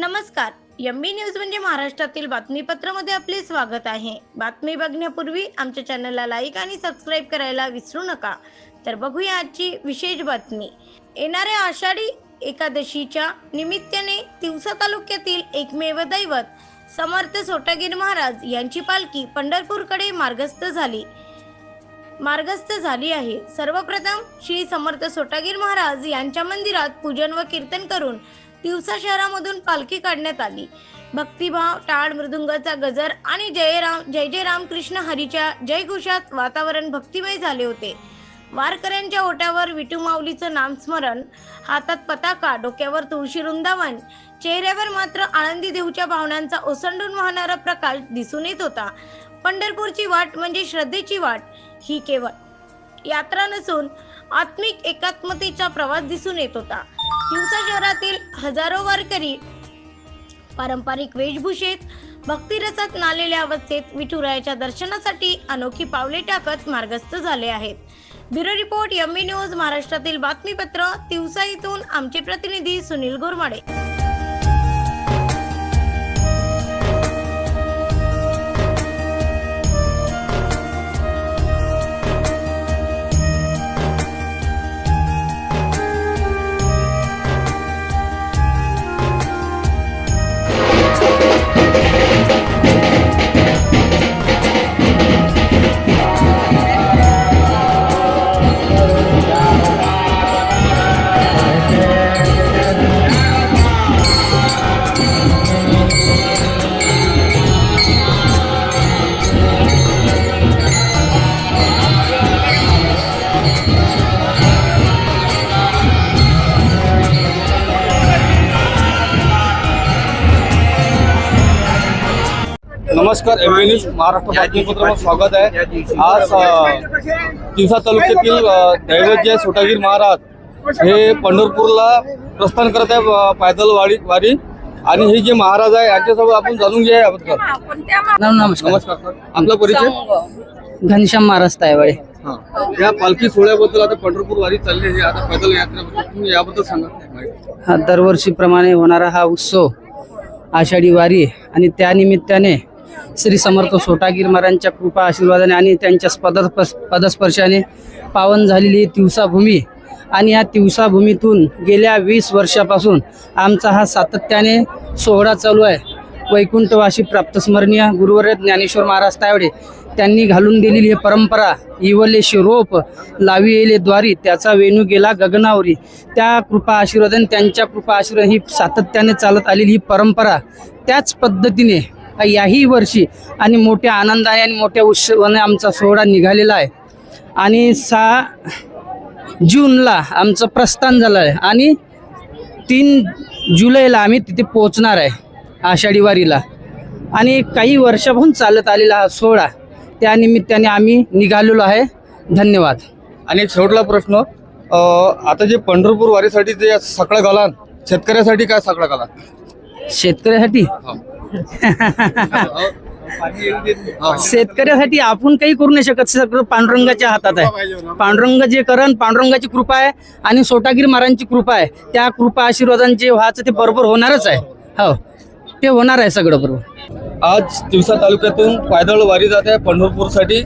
नमस्कार. MB news म्हणजे महाराष्ट्रातील बातमीपत्रामध्ये आपले स्वागत आहे. बातमी बघण्यापूर्वी आमच्या चॅनलला लाईक आणि सबस्क्राईब करायला विसरू नका. तर बघूया आजची विशेष बातमी. येणाऱ्या आषाढी एकादशीच्या निमित्ताने तिवसा तालुक्यातील एकमेव दैवत समर्थ सोटागीर महाराज यांची पालखी पंढरपूरकडे मार्गस्थ झाली. मार्गस्थ झाली आहे. सर्वप्रथम श्री समर्थ सोटागीर महाराज यांच्या मंदिरात पूजन व कीर्तन करून तिवसा शहरामधून पालखी काढण्यात आली. भक्तिभाव टाळ मृदुंगाचा गजर आणि जय राम जय जय रामकृष्ण हरीच्या जयघोषात वातावरण भक्तिमय झाले होते. वारकऱ्यांच्या ओट्यावर विटू माऊलीचं नामस्मरण हातात पताका डोक्यावर तुळशी वृंदावन चेहऱ्यावर मात्र आनंदी देऊच्या भावनांचा ओसंडून वाहणारा प्रकाश दिसून येत होता. पंढरपूरची वाट म्हणजे श्रद्धेची वाट ही केवळ यात्रा नसून आत्मिक एकात्मतेचा प्रवास दिसून येत होता. हिंसा शहरातील हजारो वारकरी पारंपरिक वेशभूषेत भक्तिरसात नालेल्या अवस्थेत विठुरायाच्या दर्शनासाठी अनोखी पावले टाकत मार्गस्थ झाले आहेत. ब्युरो रिपोर्ट यम्मी न्यूज महाराष्ट्रातील बातमीपत्र तिवसा इथून आमचे प्रतिनिधी सुनील गोरमाडे. नमस्कार एम न्यूज महाराष्ट्र बातमीपत्रामध्ये स्वागत आहे. आज तिवसा तालुक्यातील जे सोटागीर महाराज हे पंढरपूरला प्रस्थान करत आहे अ, पैदल वाडी वारी. आणि हे जे महाराज आहे यांच्यासोबत आपण जाणून घ्या याबद्दल नम- नमस्कार. नमस्कार सर. आपला परिचय? घनश्याम महाराज तायवाडे. हा. या पालखी सोहळ्याबद्दल आता पंढरपूर वारी चालली आहे. आता पैदल यात्रेबद्दल तुम्ही याबद्दल सांगा. हा दरवर्षीप्रमाणे होणारा हा उत्सव आषाढी वारी आणि त्या निमित्ताने श्री समर्थ सोटागीर महाराजांच्या कृपा आशीर्वादाने आणि त्यांच्या पदस्पर्श पदस्पर्शाने पावन झालेली ही आणि या तिवसाभूमीतून गेल्या वीस वर्षापासून आमचा हा सातत्याने सोहळा चालू आहे. वैकुंठवासी प्राप्तस्मरणीय गुरुवर्य ज्ञानेश्वर महाराज तावडे त्यांनी घालून दिलेली ही परंपरा इवले शिरोप लावी येले द्वारी त्याचा वेणू गेला गगनावरी. त्या कृपा आशीर्वादाने त्यांच्या कृपा आशीर्वाद ही सातत्याने चालत आलेली ही परंपरा त्याच पद्धतीने याही वर्षी आणि मोठ्या आनंदाने आणि मोठ्या उत्सवाने आमचा सोहळा निघालेला आहे. आणि सहा जूनला आमचं प्रस्थान झालं आहे आणि तीन जुलैला आम्ही तिथे पोहोचणार आहे आषाढी वारीला आणि काही वर्षापासून चालत आलेला हा सोहळा त्या निमित्ताने आम्ही निघालेलो आहे. धन्यवाद. आणि एक शेवटला प्रश्न आता जे पंढरपूर वारीसाठी जे सगळं घालान शेतकऱ्यासाठी काय सगळं घालान? शेतकऱ्यासाठी. शेतकऱ्यासाठी आपण काही करू नाही शकत. सगळं पांडुरंगाच्या हातात आहे. पांडुरंग जे करण पांडुरंगाची कृपा आहे आणि सोटागिरी महाराजांची कृपा आहे. त्या कृपा आशीर्वादांचे जे व्हायचं ते बरोबर होणारच आहे. हो. ते होणार आहे सगळं बरोबर. आज तिवसा तालुक्यातून पायदळ वारी जात आहे पंढरपूरसाठी.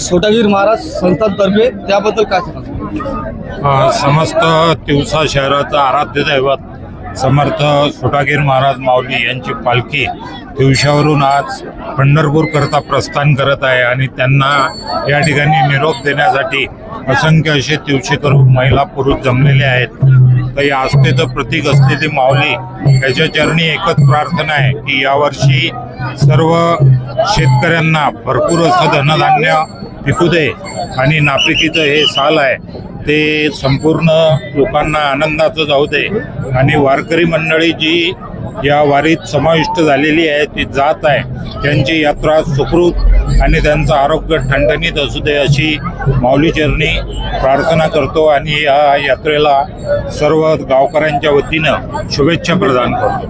सोटागीर महाराज संस्थांतर्फे त्याबद्दल काय समस्त तिवसा शहराचं आराध्य दैवत समर्थ सोटागीर महाराज माऊली यांची पालखी दिवशावरून आज पंढरपूरकरता प्रस्थान करत आहे आणि त्यांना या ठिकाणी निरोप देण्यासाठी असंख्य असे दिवशीकर महिला पुरुष जमलेले आहेत. तर या आस्थेचं प्रतीक असलेली माऊली याच्या चरणी एकच प्रार्थना आहे की यावर्षी सर्व शेतकऱ्यांना भरपूर असं धनधान्य पिकू दे आणि नापिकीचं हे साल आहे ते संपूर्ण लोकांना आनंदाचं जाऊ दे. आणि वारकरी मंडळी जी या वारीत समाविष्ट झालेली आहे ती जात आहे त्यांची यात्रा सुखरूप आणि त्यांचं आरोग्य ठणठणीत असू दे अशी माऊली चरणी प्रार्थना करतो आणि या यात्रेला सर्व गावकऱ्यांच्या वतीनं शुभेच्छा प्रदान करतो.